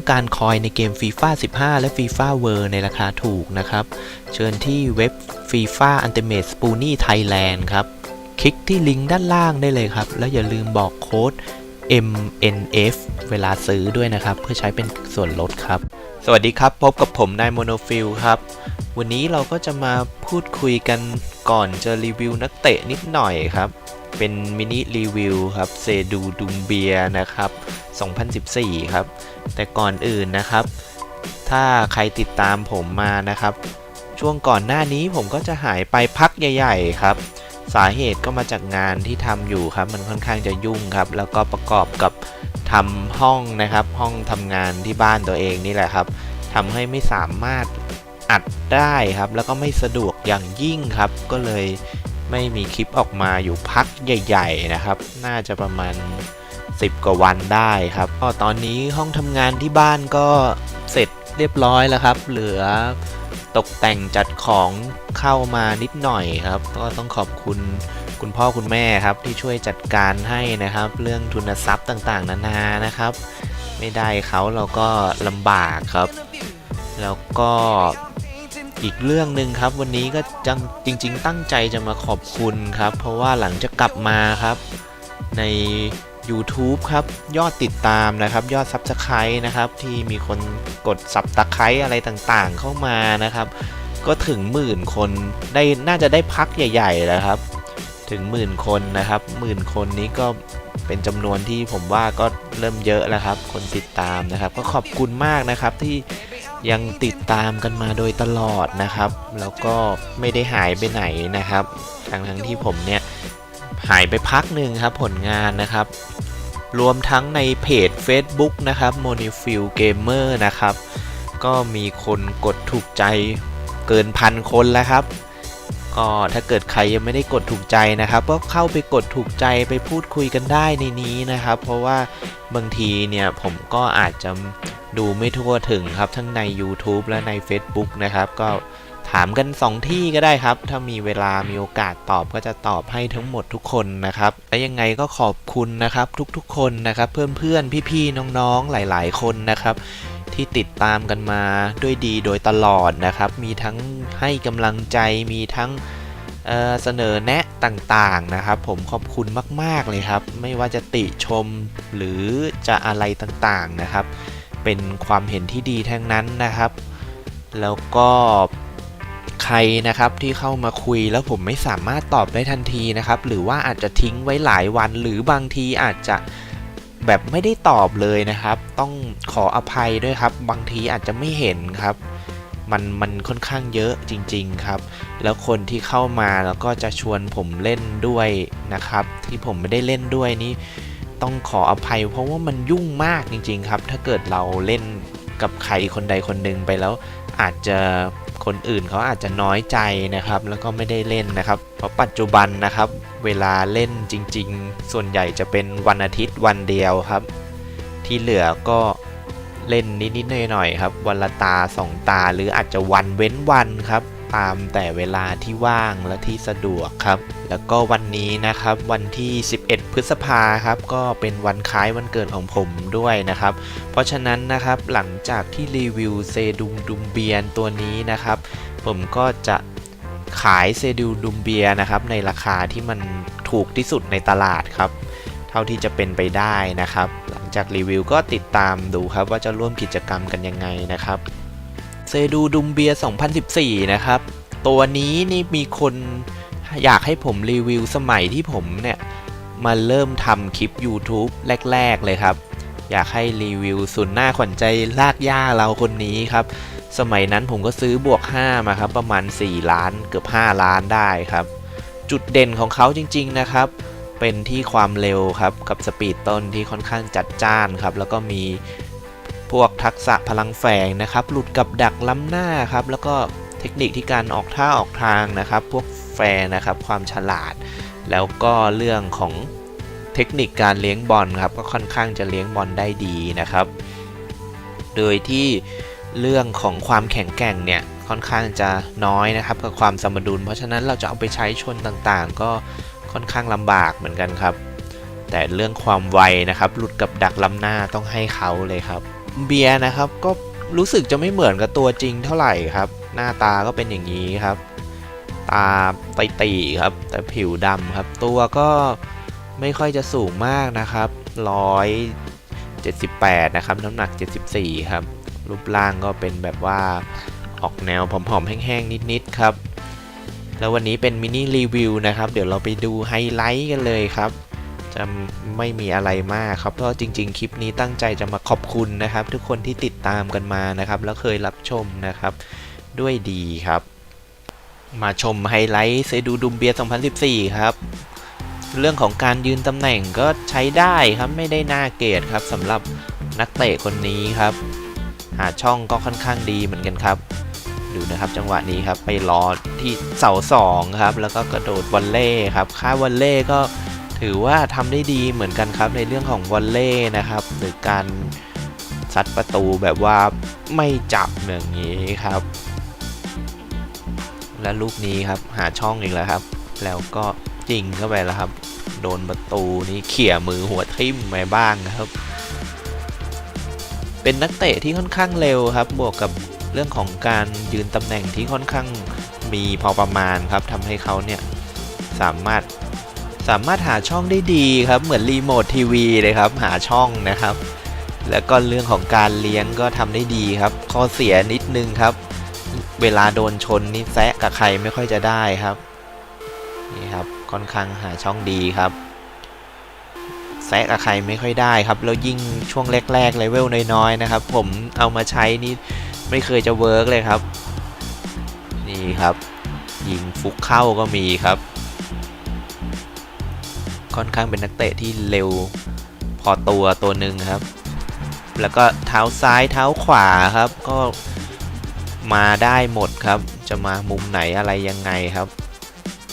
ต้องการคอยในเกม FIFA 15 และ FIFA World ในราคาถูกนะครับ เชิญที่เว็บ FIFA Ultimate Spoonie Thailand ครับ คลิกที่ลิงก์ด้านล่างได้เลยครับ แล้วอย่าลืมบอกโค้ด MNF เวลาซื้อด้วยนะครับ เพื่อใช้เป็นส่วนลดครับ สวัสดีครับ พบกับผมนายโมโนฟิลครับ วันนี้เราก็จะมาพูดคุยกันก่อนจะรีวิวนักเตะนิดหน่อยครับ เป็นมินิรีวิวครับเซดูดุมเบียนะครับ 2014 ครับ แต่ก่อนอื่นนะครับ ถ้าใครติดตามผมมานะครับ ช่วงก่อนหน้านี้ผมก็จะหายไปพักใหญ่ๆครับ สาเหตุก็มาจากงานที่ทำอยู่ครับ มันค่อนข้างจะยุ่งครับ แล้วก็ประกอบกับทำห้องนะครับ ห้องทำงานที่บ้านตัวเองนี่แหละครับทำให้ไม่สามารถ อัดได้ครับ แล้วก็ไม่สะดวกอย่างยิ่งครับ ก็เลยไม่มีคลิปออกมาอยู่พักใหญ่ ๆ นะครับ น่าจะประมาณ 10 กว่าวันได้ครับก็ตอนนี้ห้องทำงานที่บ้านก็เสร็จเรียบร้อยแล้วครับ เหลือตกแต่งจัดของเข้ามานิดหน่อยครับ ก็ต้องขอบคุณคุณพ่อคุณแม่ครับที่ช่วยจัดการให้นะครับ เรื่องทุนทรัพย์ต่างๆ นานานะครับ ไม่ได้เขาเราก็ลำบากครับ แล้วก็ อีกเรื่องหนึ่งครับ วันนี้ก็จังจริง ๆ ตั้งใจจะมาขอบคุณครับ เพราะว่าหลังจากกลับมาครับ ใน YouTube ครับ ยอดติดตามนะครับ ยอด Subscribe นะครับ ที่มีคนกด Subscribe อะไรต่างๆ เข้ามานะครับ ก็ถึงหมื่นคนได้น่าจะได้พักใหญ่ๆแล้วครับ ถึงหมื่นคนนะครับหมื่นคนนี้ก็เป็นจำนวนที่ผมว่าก็เริ่มเยอะแล้วครับ คนติดตามนะครับ ก็ขอบคุณมากนะครับที่ ยังติดตามกันมาโดยตลอดนะครับ แล้วก็ไม่ได้หายไปไหนนะครับทั้งทั้งๆที่ผมเนี่ยหายไปพักหนึ่งครับผลงานนะครับ รวมทั้งในเพจ Facebook นะครับ m o n i f i l Gamer นะครับ ก็มีคนกดถูกใจเกินพันคนแล้วครับ ก็ถ้าเกิดใครยังไม่ได้กดถูกใจนะครับก็เข้าไปกดถูกใจไปพูดคุยกันได้ในนี้นะครับ เพราะว่าบางทีเนี่ยผมก็อาจจะดูไม่ทั่วถึงครับทั้งใน YouTube และใน Facebook นะครับ ก็ถามกัน 2 ที่ก็ได้ครับ ถ้ามีเวลามีโอกาสตอบก็จะตอบให้ทั้งหมดทุกคนนะครับ และยังไงก็ขอบคุณนะครับทุกๆคนนะครับ เพื่อนๆพี่ๆน้องๆหลาย ๆ คนนะครับ ที่ติดตามกันมาด้วยดีโดยตลอดนะครับ มีทั้งให้กำลังใจมีทั้งเเสนอแนะต่างๆนะครับ ผมขอบคุณมาก ๆเลยครับ ไม่ว่าจะติชมหรือจะอะไรต่างๆนะครับ เป็นความเห็นที่ดีทั้งนั้นนะครับ แล้วก็ใครนะครับที่เข้ามาคุยแล้วผมไม่สามารถตอบได้ทันทีนะครับ หรือว่าอาจจะทิ้งไว้หลายวัน หรือบางทีอาจจะ แบบไม่ได้ตอบเลยนะครับ ต้องขออภัยด้วยครับ บางทีอาจจะไม่เห็นครับ มันมันค่อนข้างเยอะจริง ๆครับ แล้วคนที่เข้ามาแล้วก็จะชวนผมเล่นด้วยนะครับ ที่ผมไม่ได้เล่นด้วยนี่ต้องขออภัย เพราะว่ามันยุ่งมากจริง ๆ ครับ ถ้าเกิดเราเล่นกับใครคนใดคนหนึ่งไปแล้ว อาจจะคนอื่นเขาอาจจะน้อยใจนะครับ แล้วก็ไม่ได้เล่นนะครับ เพราะปัจจุบันนะครับ เวลาเล่นจริง ๆ ส่วนใหญ่จะเป็นวันอาทิตย์วันเดียวครับ ที่เหลือก็เล่นนิดๆหน่อยๆครับ วันละตาสองตาหรืออาจจะวันเว้นวันครับ ตามแต่เวลาที่ว่างและที่สะดวกครับ แล้วก็วันนี้นะครับวันที่ 11 พฤษภาครับ ก็เป็นวันคล้ายวันเกิดของผมด้วยนะครับ เพราะฉะนั้นนะครับหลังจากที่รีวิวเซดุมดุมเบียนตัวนี้นะครับ ผมก็จะ ขายเซดูดุมเบียนะครับในราคาที่มันถูกที่สุดในตลาดครับ เท่าที่จะเป็นไปได้นะครับ หลังจากรีวิวก็ติดตามดูครับว่าจะร่วมกิจกรรมกันยังไงนะครับเซดูดุมเบีย 2014 นะครับ ตัวนี้นี่มีคนอยากให้ผมรีวิวสมัยที่ผมเนี่ยมาเริ่มทำคลิป YouTube แรก ๆ เลยครับ อยากให้รีวิวสุนหน้าขวัญใจลากย่าเราคนนี้ครับ สมัยนั้นผมก็ซื้อบวก 5 มาครับประมาณ 4 ล้านเกือบ 5 ล้านได้ครับ จุดเด่นของเขาจริง ๆ นะครับ เป็นที่ความเร็วครับกับสปีดต้นที่ค่อนข้างจัดจ้านครับ แล้วก็มีพวกทักษะพลังแฝงนะครับ หลุดกับดักล้ำหน้าครับ แล้วก็เทคนิคที่การออกท่าออกทางนะครับ พวกแฟร์นะครับความฉลาด แล้วก็เรื่องของเทคนิคการเลี้ยงบอลครับ ก็ค่อนข้างจะเลี้ยงบอลได้ดีนะครับ โดยที่ เรื่องของความแข็งแกร่งเนี่ยค่อนข้างจะน้อยนะครับกับความสมดุล เพราะฉะนั้นเราจะเอาไปใช้ชนต่างๆ ก็ค่อนข้างลำบากเหมือนกันครับ แต่เรื่องความไวนะครับหลุดกับดักล้ำหน้าต้องให้เขาเลยครับ เบียร์นะครับก็รู้สึกจะไม่เหมือนกับตัวจริงเท่าไหร่ครับ หน้าตาก็เป็นอย่างนี้ครับ ตาตีครับ แต่ผิวดำครับ ตัวก็ไม่ค่อยจะสูงมากนะครับร้อยเจ็ดสิบแปดนะครับ น้ำหนัก 74 ครับ รูปร่างก็เป็นแบบว่าออกแนวผอมๆแห้งๆ นิดๆครับ แล้ววันนี้เป็นมินิรีวิวนะครับ เดี๋ยวเราไปดูไฮไลท์กันเลยครับ จะไม่มีอะไรมากครับ เพราะจริง ๆ คลิปนี้ตั้งใจจะมาขอบคุณนะครับ ทุกคนที่ติดตามกันมานะครับ แล้วเคยรับชมนะครับ ด้วยดีครับ มาชมไฮไลท์เซดูดุมเบียร์2014 ครับ เรื่องของการยืนตำแหน่งก็ใช้ได้ครับไม่ได้น่าเกลียดครับสำหรับนักเตะคนนี้ครับ หาช่องก็ค่อนข้างดีเหมือนกันครับ ดูนะครับจังหวะนี้ครับไปรอที่เสาสองครับ แล้วก็กระโดดวอลเล่ครับค่าวอลเล่ก็ถือว่าทำได้ดีเหมือนกันครับในเรื่องของวอลเล่นะครับ หรือการซัดประตูแบบว่าไม่จับอย่างนี้ครับ และลูกนี้ครับหาช่องอีกแล้วครับ แล้วก็ยิงเข้าไปแล้วครับ โดนประตูนี้เขี่ยมือหัวทิ่มไปบ้างครับ เป็นนักเตะที่ค่อนข้างเร็วครับ บวกกับเรื่องของการยืนตำแหน่งที่ค่อนข้างมีพอประมาณครับทำให้เขาเนี่ยสามารถสามารถหาช่องได้ดีครับเหมือนรีโมททีวีเลยครับหาช่องนะครับ แล้วก็เรื่องของการเลี้ยงก็ทำได้ดีครับ ข้อเสียนิดนึงครับ เวลาโดนชนนี่แซะกับใครไม่ค่อยจะได้ครับนี่ครับค่อนข้างหาช่องดีครับ แซะกับใครไม่ค่อยได้ครับ แล้วยิ่งช่วงแรกๆเลเวลน้อยๆนะครับ ผมเอามาใช้นี่ไม่เคยจะเวิร์กเลยครับ นี่ครับ ยิงฟุกเข้าก็มีครับ ค่อนข้างเป็นนักเตะที่เร็วพอตัวตัวหนึ่งครับ แล้วก็เท้าซ้ายเท้าขวาครับ ก็มาได้หมดครับ จะมามุมไหนอะไรยังไงครับ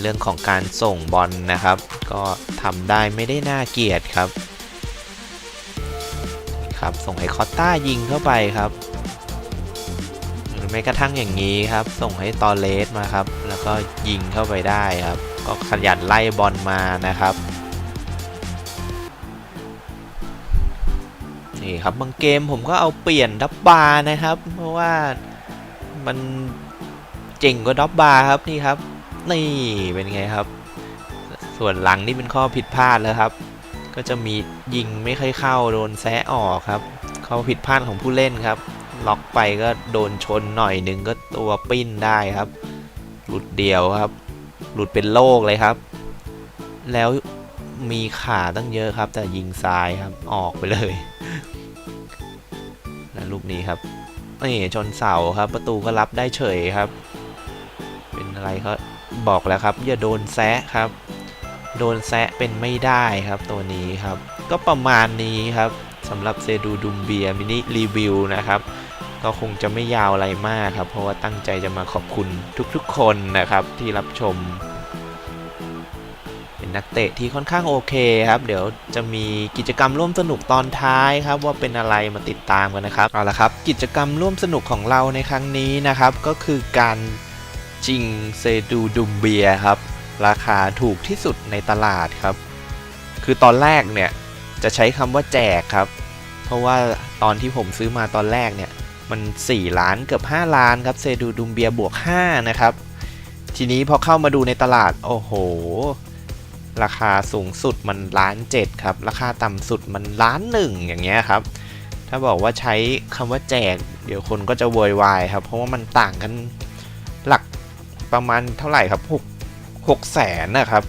เรื่องของการส่งบอลนะครับ ก็ทำได้ไม่ได้น่าเกลียดครับ ครับส่งให้คอตต้ายิงเข้าไปครับหรือแม้กระทั่งอย่างนี้ครับ ส่งให้ตอเลสมาครับ แล้วก็ยิงเข้าไปได้ครับ ก็ขยันไล่บอลมานะครับนี่ครับบางเกมผมก็เอาเปลี่ยนดับบาร์นะครับ เพราะว่ามันเจ๋งกว่าดับบาร์ครับนี่ครับ นี่เป็นไงครับ ส่วนหลังนี่เป็นข้อผิดพลาดแล้วครับ ก็จะมียิงไม่ค่อยเข้าโดนแซะออกครับ ข้อผิดพลาดของผู้เล่นครับ ล็อกไปก็โดนชนหน่อยหนึ่งก็ตัวปิ้นได้ครับ หลุดเดียวครับ หลุดเป็นโลกเลยครับ แล้วมีขาตั้งเยอะครับ แต่ยิงซ้ายครับออกไปเลยและลูกนี้ครับนี่ชนเสาครับ ประตูก็รับได้เฉยครับ เป็นอะไรเขา บอกแล้วครับ อย่าโดนแซะครับ โดนแซะเป็นไม่ได้ครับตัวนี้ครับ ก็ประมาณนี้ครับสำหรับเซดูดุมเบียมินิรีวิวนะครับก็คงจะไม่ยาวอะไรมากครับ เพราะว่าตั้งใจจะมาขอบคุณทุกๆคนนะครับที่รับชม เป็นนักเตะที่ค่อนข้างโอเคครับ เดี๋ยวจะมีกิจกรรมร่วมสนุกตอนท้ายครับ ว่าเป็นอะไรมาติดตามกันนะครับเอาละครับ กิจกรรมร่วมสนุกของเราในครั้งนี้นะครับ ก็คือการ จิงเซดูดุมเบียครับ ราคาถูกที่สุดในตลาดครับ คือตอนแรกเนี่ยจะใช้คำว่าแจกครับ เพราะว่าตอนที่ผมซื้อมาตอนแรกเนี่ยมัน 4 ล้านเกือบ5 ล้านครับเซดูดุมเบียบวก 5 นะครับ ทีนี้พอเข้ามาดูในตลาด โอ้โห ราคาสูงสุดมันล้านเจ็ดครับ ราคาต่ำสุดมันล้านหนึ่งอย่างเงี้ยครับ ถ้าบอกว่าใช้คำว่าแจก เดี๋ยวคนก็จะโวยวายครับ เพราะว่ามันต่างกันหลัก ประมาณเท่าไหร่ครับหกหกแสนนะครับ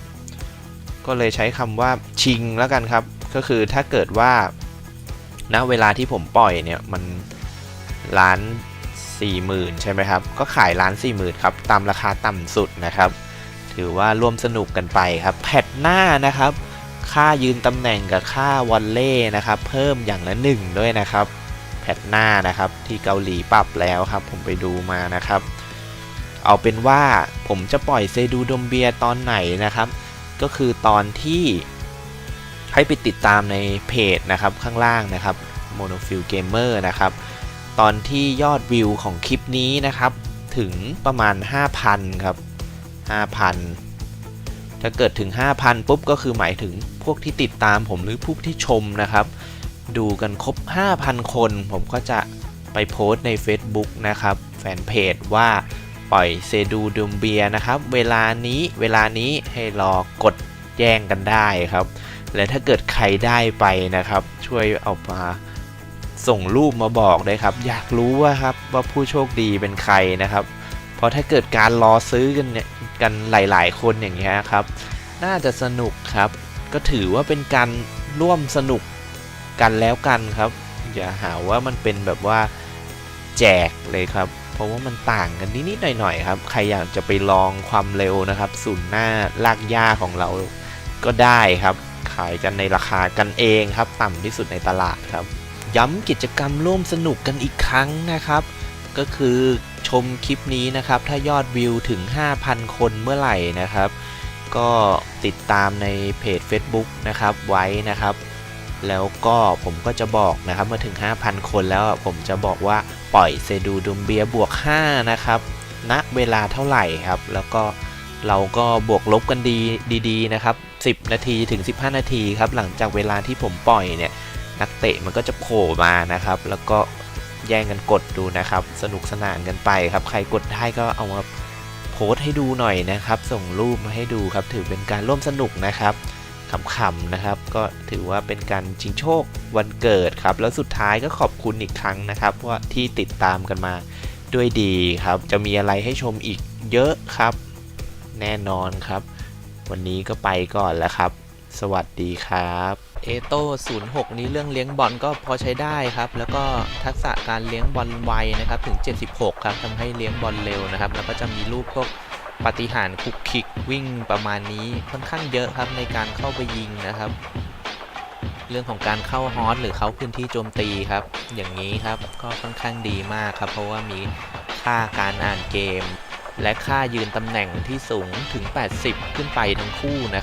ก็เลยใช้คำว่าชิงแล้วกันครับ ก็คือถ้าเกิดว่าณเวลาที่ผมปล่อยเนี่ยมันล้านสี่หมื่นใช่ไหมครับ ก็ขายล้านสี่หมื่นครับตามราคาต่ำสุดนะครับ ถือว่าร่วมสนุกกันไปครับ แพทหน้านะครับ ค่ายืนตำแหน่งกับค่าวอลเล่นะครับ เพิ่มอย่างละหนึ่งด้วยนะครับ แพทหน้านะครับที่เกาหลีปรับแล้วครับ ผมไปดูมานะครับ เอาเป็นว่าผมจะปล่อยเซดูดมเบียตอนไหนนะครับ ก็คือตอนที่ให้ไปติดตามในเพจนะครับข้างล่างนะครับ Monofill Gamer นะครับ ตอนที่ยอดวิวของคลิปนี้นะครับ ถึงประมาณ 5,000 ครับ 5,000 ถ้าเกิดถึง 5,000 ปุ๊บก็คือหมายถึงพวกที่ติดตามผมหรือพวกที่ชมนะครับ ดูกันครบ 5,000 คน ผมก็จะไปโพสต์ใน Facebook นะครับ แฟนเพจว่า ปล่อยเซดูดุมเบียนะครับ เวลานี้เวลานี้ให้รอกดแย่งกันได้ครับ และถ้าเกิดใครได้ไปนะครับ ช่วยเอามาส่งรูปมาบอกได้ครับ อยากรู้ว่าครับว่าผู้โชคดีเป็นใครนะครับ เพราะถ้าเกิดการรอซื้อกันเนี่ยกันหลาย ๆ คนอย่างเงี้ยครับ น่าจะสนุกครับ ก็ถือว่าเป็นการร่วมสนุกกันแล้วกันครับ อย่าหาว่ามันเป็นแบบว่าแจกเลยครับ เพราะว่ามันต่างกันนิดๆหน่อยๆครับ ใครอยากจะไปลองความเร็วนะครับศูนย์หน้าลากย่าของเราก็ได้ครับ ขายกันในราคากันเองครับ ต่ำที่สุดในตลาดครับ ย้ำกิจกรรมร่วมสนุกกันอีกครั้งนะครับ ก็คือชมคลิปนี้นะครับ ถ้ายอดวิวถึง 5,000 คนเมื่อไหร่นะครับ ก็ติดตามในเพจ Facebook นะครับไว้นะครับ แล้วก็ผมก็จะบอกนะครับเมื่อถึง 5,000 คนแล้วผมจะบอกว่าปล่อยเซดูดุมเบียบวก 5 นะครับณเวลาเท่าไหร่ครับ แล้วก็เราก็บวกลบกันดีดีๆนะครับ 10 นาทีถึง 15 นาทีครับ หลังจากเวลาที่ผมปล่อยเนี่ย นักเตะมันก็จะโผล่มานะครับ แล้วก็แย่งกันกดดูนะครับ สนุกสนานกันไปครับ ใครกดได้ก็เอามาโพสต์ให้ดูหน่อยนะครับ ส่งรูปมาให้ดูครับ ถือเป็นการร่วมสนุกนะครับ ขำๆนะครับ ก็ถือว่าเป็นการชิงโชควันเกิดครับ แล้วสุดท้ายก็ขอบคุณอีกครั้งนะครับว่าที่ติดตามกันมาด้วยดีครับ จะมีอะไรให้ชมอีกเยอะครับ แน่นอนครับ วันนี้ก็ไปก่อนแล้วครับ สวัสดีครับเอโต้06 นี้เรื่องเลี้ยงบอลก็พอใช้ได้ครับ แล้วก็ทักษะการเลี้ยงบอลไวนะครับถึง 76 ครับทำให้เลี้ยงบอลเร็วนะครับ แล้วก็จะมีลูกพวก ปฏิหารคุกคิกวิ่งประมาณนี้ค่อนข้างเยอะครับในการเข้าไปยิงนะครับ เรื่องของการเข้าฮอตหรือเข้าพื้นที่โจมตีครับ อย่างนี้ครับก็ค่อนข้างดีมากครับ เพราะว่ามีค่าการอ่านเกม และค่ายืนตำแหน่งที่สูงถึง 80 ขึ้นไปทั้งคู่นะครับ